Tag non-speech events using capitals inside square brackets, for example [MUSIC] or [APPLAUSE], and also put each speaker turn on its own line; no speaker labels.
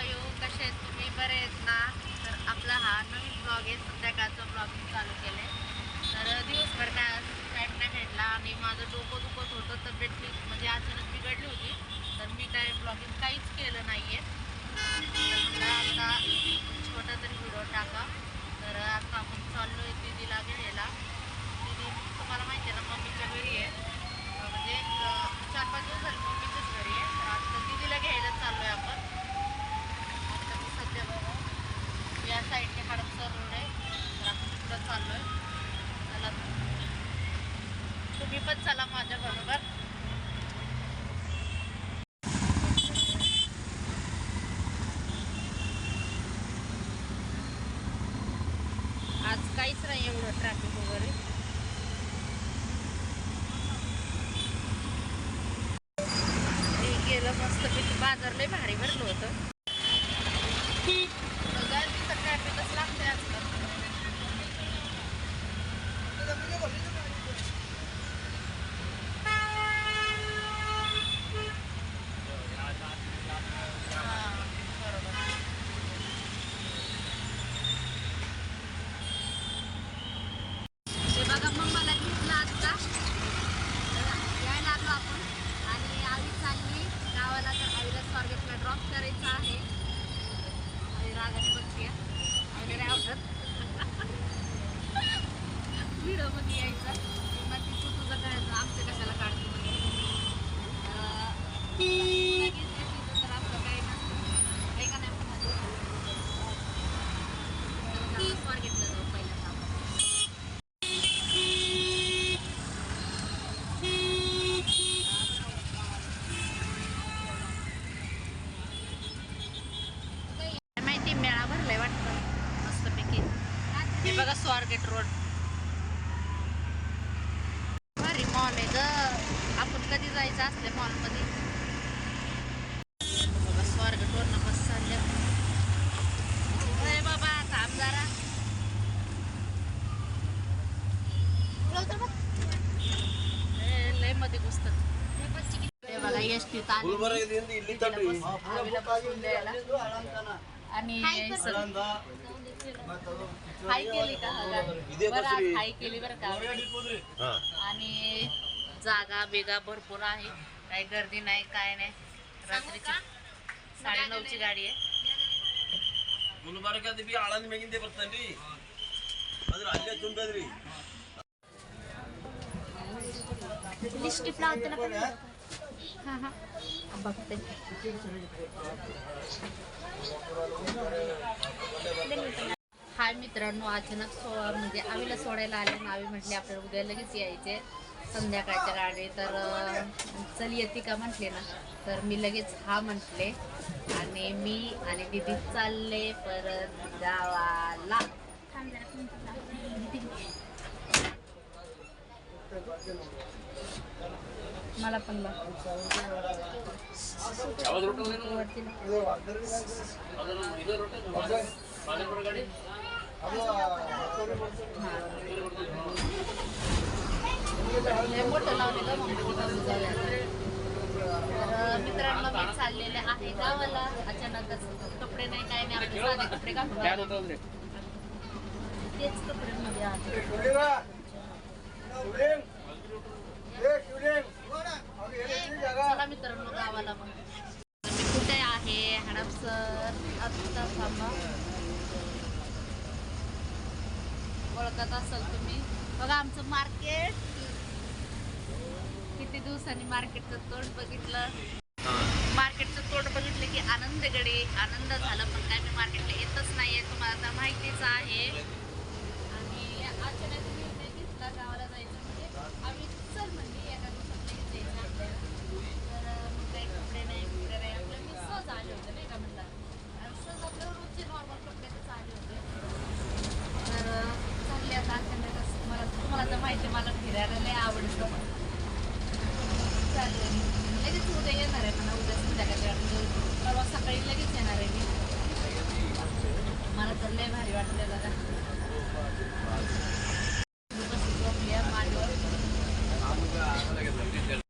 हावायो कसे आहेत तुम्ही? बरे आहेत ना? तर आपला हा नवीन ब्लॉग आहे. संध्याकाळचं ब्लॉगिंग चालू केलं तर दिवसभर काय टाईम नाही भेटला आणि माझं डोकं दुखत होतं तब्येत मी म्हणजे अचानक बिघडली होती तर मी काय ब्लॉगिंग काहीच केलं नाही आहे तर म्हणलं आता छोटा तरी व्हिडिओ टाका तर आता आपण चाललो आहे दिदीला घ्यायला दिदी तुम्हाला माहिती आहे ना मम्मीच्या घरी आहे अं, म्हणजे अं, चार पाच दिवस झाले मम्मीच्याच घरी आहे तर आता दिदीला घ्यायला चाललो आहे आपण आता मी सध्या बघा या साईडने हडपसर रोड आहे तर आपण तिकडं चाललो आहे चला. तुम्ही पण चला माझ्याबरोबर आज काहीच नाही एवढं ट्रॅफिक वगैरे. हे गेलं मस्तपैकी बाजार लय भारी भरलं होतं सगळ्या तिथं ट्रॅफिकच लागते आजकाल हां, बरोबर हे बघा मग मला घेतलं आता यायला आलो आपण. आणि आधी चालली. गावाला तर आईला स्वारगेटला ड्रॉप करायचा आहे. आई रागाने बघते आईला नाही आवडत. [LAUGHS] व्हिडिओमध्ये बघा स्वारगेट रोड. भारी मॉल आहे ग. आपण कधी जायचं असले मॉलमध्ये बघा स्वारगेट वरनं बस चालल्या बाबा थांब जरा. लयमध्ये घुसतात. बघा एस टी आणि सर- हाय केली का बरं आज हाय केली बरं का आणि जागा बिगा भरपूर आहे काही गर्दी नाही काय नाही रात्रीची साडेनऊची गाडी आहे
ಗುಲ್ಬರ್ಗದ ಬಿ ಆಳಂದ ಮೇಗಿಂದೆ ಬರ್ತಾನ್ರಿ ಅದ್ರ ಅಲ್ಲೇ ತುಂಡದ್ರಿ
लिस्टिप लावते ना पण हां हां बघते हाय मित्रांनो अचानक सो म्हणजे आवीला सोडायला आले आणि आवी म्हटले आपल्याला उद्या लगेच यायचे संध्याकाळच्या गाडी. तर चल येते का? म्हटले ना. तर मी लगेच हा म्हटले आणि मी आणि दिदी चालले परत गावाला. मला पण मोठं झालं. तर मित्रांनो मी चाललेले आहे गावाला. अचानकच कपडे नाही काय नाही आपले साधे कपडे घालून. तेच कपडे मध्ये आहे चला मित्रांनो गावाला मग. मी कुठे आहे हडपसर आत्ता थांबा. ओळखत असाल तुम्ही. बघा आमचं मार्केट. किती दिवसांनी मार्केटचं तोंड बघितलं. मार्केटचं तोंड बघितलं की आनंद गडे आनंद झाला पण काय मी मार्केटला येतच नाहीये. तुम्हाला आता माहिती आहे आणि अचानक निर्णय घेतला गावाला जायचं म्हणजे आम्ही चल म्हणली एका दिवसात लगेच जायचं आपल्याला तर अं, मग काही कपडे नाही बिपडे नाही आपलं मी सहज आले होते नाही का म्हणलं आणि सहज आपलं रोजचे नॉर्मल कपड्यातच आले होते तर अं, चालले आता अचानकच मला तुम्हाला तर माहिती मला फिरायला लय आवडतं. चालेल. लगेच उद्या येणार आहे मला उद्या संध्याकाळी परवा सकाळी लगेच येणार आहे मी. मला तर लय भारी वाटलं दादा